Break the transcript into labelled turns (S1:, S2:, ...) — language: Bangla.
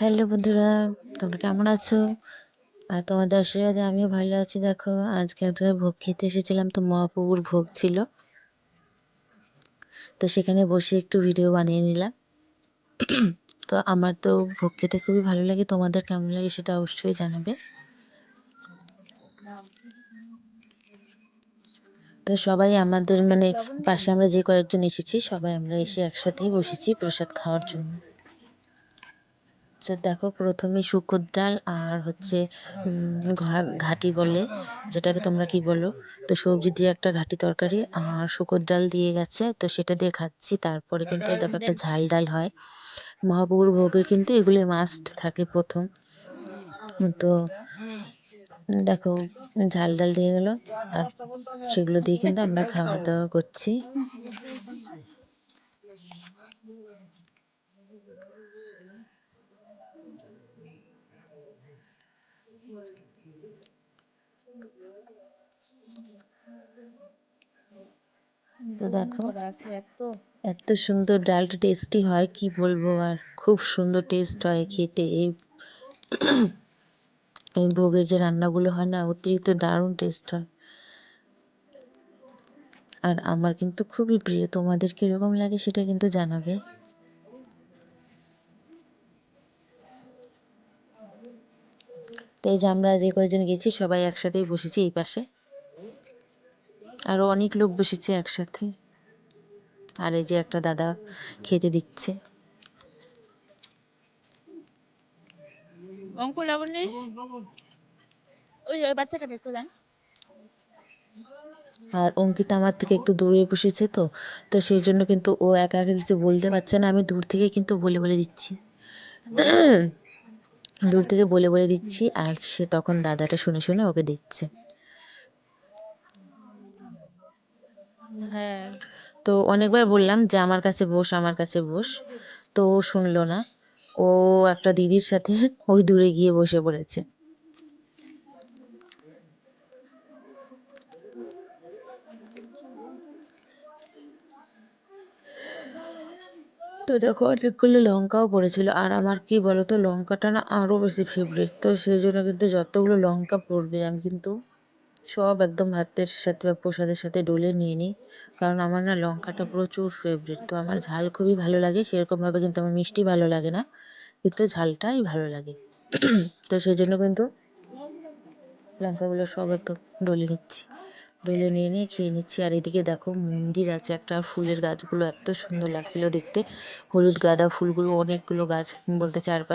S1: হ্যালো বন্ধুরা, তোমরা কেমন আছো? আর তোমাদের আশীর্বাদে আমিও ভালো আছি। দেখো, আজকে এক ভোগ খেতে এসেছিলাম, তো মহাপ্রভুর ভোগ ছিল। তো সেখানে বসে একটু ভিডিও বানিয়ে নিলাম। তো আমার তো ভোগ খেতে খুবই ভালো লাগে, তোমাদের কেমন লাগে সেটা অবশ্যই জানাবে। তো সবাই আমাদের মানে পাশে আমরা যে কয়েকজন এসেছি, সবাই আমরা এসে একসাথেই বসেছি প্রসাদ খাওয়ার জন্য। তো দেখো প্রথমে শুকোর ডাল আর হচ্ছে ঘাটি বলে, যেটাকে তোমরা কি বলো? তো সবজি দিয়ে একটা ঘাটি তরকারি আর শুকোর ডাল দিয়ে গেছে, তো সেটা দিয়ে খাচ্ছি। তারপরে কিন্তু দেখো একটা ঝাল ডাল হয়। মহাপ্রভুর ভোগে কিন্তু এগুলি মাস্ট থাকে প্রথম। তো, দেখো, ঝাল ডাল দিয়ে গেলো। আর সেগুলো দিয়ে কিন্তু আমরা খাওয়া দাওয়া করছি। তো দেখো এত। সুন্দর ডালটা টেস্টি হয় কি বলব আর। খুব সুন্দর টেস্ট হয় খেতে। এই এই ভোগের যে রান্নাগুলো হয় না অতিরিক্ত দারুণ টেস্ট হয়। আর আমার কিন্তু খুবই প্রিয়। তোমাদের কীরকম লাগে সেটা কিন্তু জানাবে। তো এই যে আমরা যে কয়েকজন গেছি সবাই একসাথেই বসেছি এই পাশে। আরও অনেক লোক বসেছে একসাথে। আর এই যে একটা দাদা খেতে দিচ্ছে।
S2: অঙ্ক লাবণ্যেশ ওই বাচ্চাটাকে একটু দেন।
S1: আর অঙ্কিতা আমার থেকে একটু দূরে বসেছে তো তো সেই জন্য কিন্তু ও একা একা কিছু বলতে পারছে না। আমি দূর থেকে কিন্তু বলে বলে দিচ্ছি। দূর থেকে বলে বলে দিচ্ছি আর সে তখন দাদাটা শুনে শুনে ওকে দিচ্ছে
S2: হ্যাঁ।
S1: তো অনেকবার বললাম যে আমার কাছে বস আমার কাছে বস। তো ও শুনলো না। ও একটা দিদির সাথে ওই দূরে গিয়ে বসে পড়েছে। তো দেখো অনেকগুলো লঙ্কাও পড়েছিল। আর আমার কি বলতো, লঙ্কাটা না আরও বেশি ফেভারিট তো সেই জন্য কিন্তু যতগুলো লঙ্কা পড়বে, আমি কিন্তু সব একদম ভাতের সাথে বা প্রসাদের সাথে ডলে নিয়ে নিই। কারণ আমার না লঙ্কাটা প্রচুর ফেভারিট তো আমার ঝাল খুবই ভালো লাগে, সেরকমভাবে কিন্তু আমার মিষ্টি ভালো লাগে না, কিন্তু ঝালটাই ভালো লাগে। তো সেই জন্য কিন্তু লঙ্কাগুলো সব একদম ডলে নিচ্ছি। ডলে নিয়ে নিয়ে খেয়ে নিচ্ছি। আর এদিকে দেখো মন্দির আছে, একটা ফুলের গাছগুলো এত্ত সুন্দর লাগছিল দেখতে। হলুদ গাঁদা ফুলগুলো, অনেকগুলো গাছ বলতে চারপাশে